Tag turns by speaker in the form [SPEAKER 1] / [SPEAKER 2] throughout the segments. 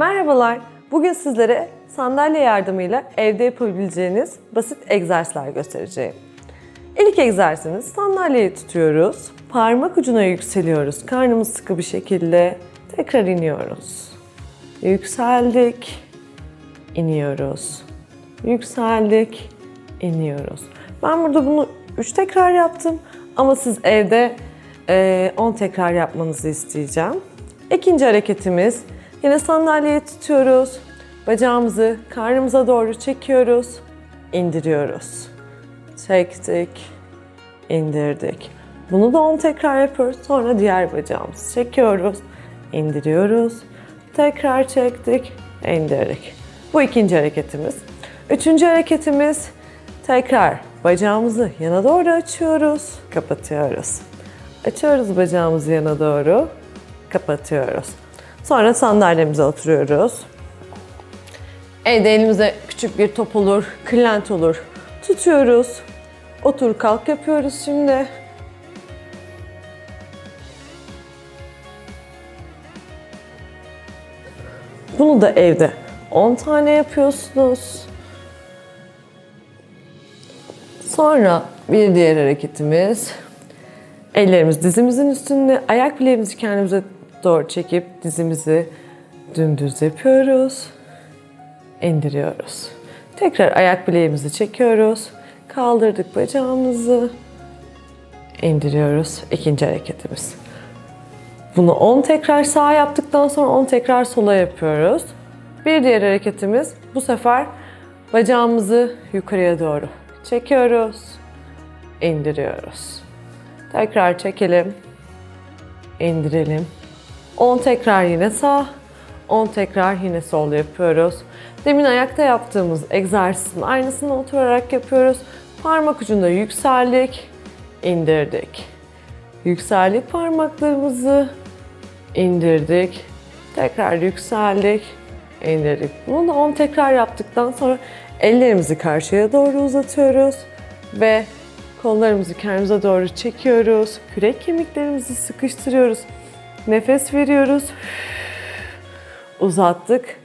[SPEAKER 1] Merhabalar. Bugün sizlere sandalye yardımıyla evde yapabileceğiniz basit egzersizler göstereceğim. İlk egzersizimiz sandalyeyi tutuyoruz. Parmak ucuna yükseliyoruz. Karnımız sıkı bir şekilde tekrar iniyoruz. Yükseldik, iniyoruz. Yükseldik, iniyoruz. Ben burada bunu 3 tekrar yaptım ama siz evde eee, 10 tekrar yapmanızı isteyeceğim. İkinci hareketimiz yine sandalyeyi tutuyoruz. Bacağımızı karnımıza doğru çekiyoruz, indiriyoruz. Çektik, indirdik. Bunu da 10 tekrar yapıyoruz. Sonra diğer bacağımızı çekiyoruz, indiriyoruz. Tekrar çektik, indirdik. Bu ikinci hareketimiz. Üçüncü hareketimiz tekrar bacağımızı yana doğru açıyoruz, kapatıyoruz. Açıyoruz bacağımızı yana doğru, kapatıyoruz. Sonra sandalyemize oturuyoruz. Evde elimize küçük bir top olur, kırlent olur. Tutuyoruz. Otur kalk yapıyoruz şimdi. Bunu da evde 10 tane yapıyorsunuz. Sonra bir diğer hareketimiz ellerimiz dizimizin üstünde, ayak bileğimizi kendimize doğru çekip dizimizi dümdüz yapıyoruz. indiriyoruz. Tekrar ayak bileğimizi çekiyoruz. Kaldırdık bacağımızı. indiriyoruz. İkinci hareketimiz. Bunu 10 tekrar sağa yaptıktan sonra 10 tekrar sola yapıyoruz. Bir diğer hareketimiz bu sefer bacağımızı yukarıya doğru çekiyoruz, indiriyoruz. Tekrar çekelim, indirelim. 10 tekrar yine sağ, 10 tekrar yine sol yapıyoruz. Demin ayakta yaptığımız egzersizin aynısını oturarak yapıyoruz. Parmak ucunda yükseldik, indirdik. Yükseldik parmaklarımızı, indirdik. Tekrar yükseldik, indirdik. Bunu da 10 tekrar yaptıktan sonra ellerimizi karşıya doğru uzatıyoruz ve kollarımızı kendimize doğru çekiyoruz. Kürek kemiklerimizi sıkıştırıyoruz. Nefes veriyoruz. Uzattık,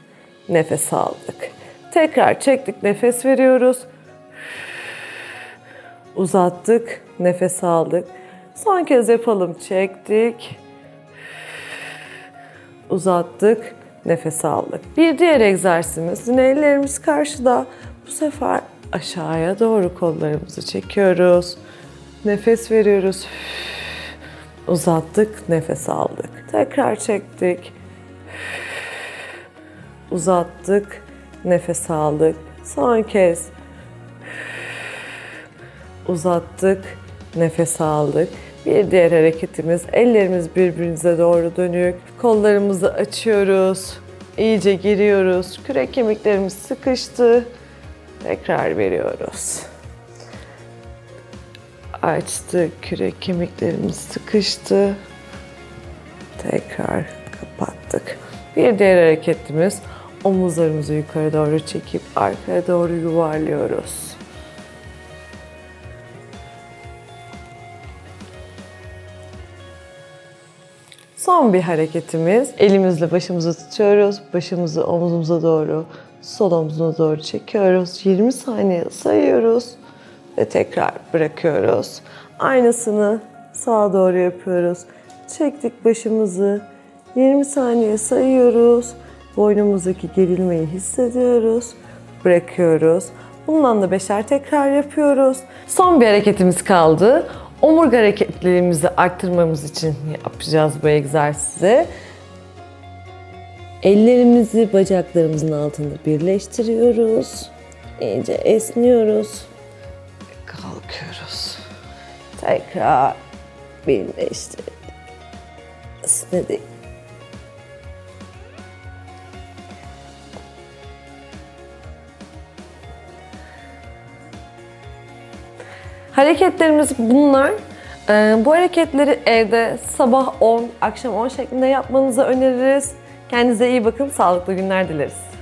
[SPEAKER 1] nefes aldık. Tekrar çektik, nefes veriyoruz. Uzattık, nefes aldık. Son kez yapalım. Çektik. Uzattık. Nefes aldık. Bir diğer egzersizimiz. Yine ellerimiz karşıda. Bu sefer aşağıya doğru kollarımızı çekiyoruz. Nefes veriyoruz. Uzattık. Nefes aldık. Tekrar çektik. Uzattık. Nefes aldık. Son kez uzattık, nefes aldık. Bir diğer hareketimiz ellerimiz birbirimize doğru dönük. Kollarımızı açıyoruz. iyice giriyoruz. Kürek kemiklerimiz sıkıştı. Tekrar veriyoruz. Açtık. Kürek kemiklerimiz sıkıştı. Tekrar kapattık. Bir diğer hareketimiz omuzlarımızı yukarı doğru çekip arkaya doğru yuvarlıyoruz. Son bir hareketimiz. Elimizle başımızı tutuyoruz. Başımızı omuzumuza doğru, sol omuzuna doğru çekiyoruz. 20 saniye sayıyoruz ve tekrar bırakıyoruz. Aynısını sağa doğru yapıyoruz. Çektik başımızı. 20 saniye sayıyoruz. Boynumuzdaki gerilmeyi hissediyoruz. Bırakıyoruz. Bundan da beşer tekrar yapıyoruz. Son bir hareketimiz kaldı. Omurga hareketlerimizi arttırmamız için yapacağız bu egzersizi. Ellerimizi bacaklarımızın altında birleştiriyoruz. İyice esniyoruz. Kalkıyoruz. Tekrar birleştirdik. Esnedik. Hareketlerimiz bunlar. Ee, bu hareketleri evde sabah 10, akşam 10 şeklinde yapmanızı öneririz. Kendinize iyi bakın, sağlıklı günler dileriz.